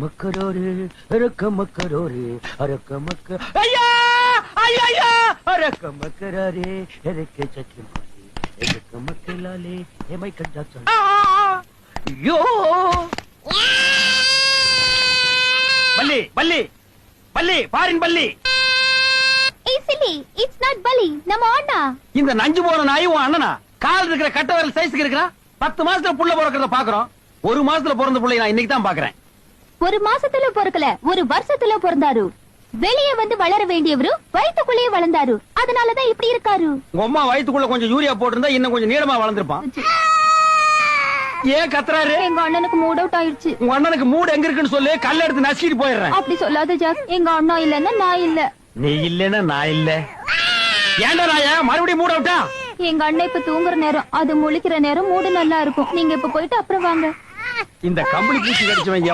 மக்கரோரு அரக்க மக்கரோரு அரக்க மக்க ஐயா ஐயா! அரக்க மக்கராரே எனக்கு சத்தியம் எனக்கு மக்களாலே எமை கண்டா சொல் ஐயோ பல்லி பல்லி பல்லி பாரின் பல்லி. ஏய் சில்லி இட்ஸ் நாட் பலி நம்ம அண்ணா. இந்த நஞ்சு போன நாய் உன் அண்ணனா? கால் இருக்கிற கட்ட விரல் சைஸ்க்கு இருக்கிறா? பத்து மாசத்துல புள்ள பிறக்கிறத பாக்குறோம் ஒரு மாசத்துல பிறந்த புள்ளைய நான் இன்னைக்கு தான் பாக்குறேன் ஒரு மாசத்துல பிறக்கல ஒரு வருஷத்துல பிறந்தாரு வெளியே வந்து வளர வேண்டியவரு வயித்துக்குள்ளேயே வளர்ந்தாரு. அதனாலதான் இப்படி இருக்காரு. உங்க அம்மா வயித்துக்குள்ள கொஞ்சம் யூரியா போட்டிருந்தா இன்னும் கொஞ்சம் நீளமா வளர்ந்திருப்பான். ஏன் கத்துறாரு? எங்க அண்ணனுக்கு மூட் அவுட் ஆயிடுச்சு உங்க அண்ணனுக்கு மூடு எங்க இருக்குன்னு சொல்லு கல்ல எடுத்து நசிக்கிட்டு போயிடுறேன். அப்படி சொல்லாத ஜாக் எங்க அண்ணா இல்லன்னா நான் இல்ல. நீ இல்லன்னா நான் இல்ல. ஏன்டா நாய மறுபடியும் மூட விட்டா எங்க அண்ணன் இப்ப தூங்குற நேரம் அது முழிக்கிற நேரம் மூடு நல்லா இருக்கும். நீங்க இப்ப போயிட்டு அப்புறம் வாங்க. இந்த கம்பளி பூச்சி கடிச்சவன்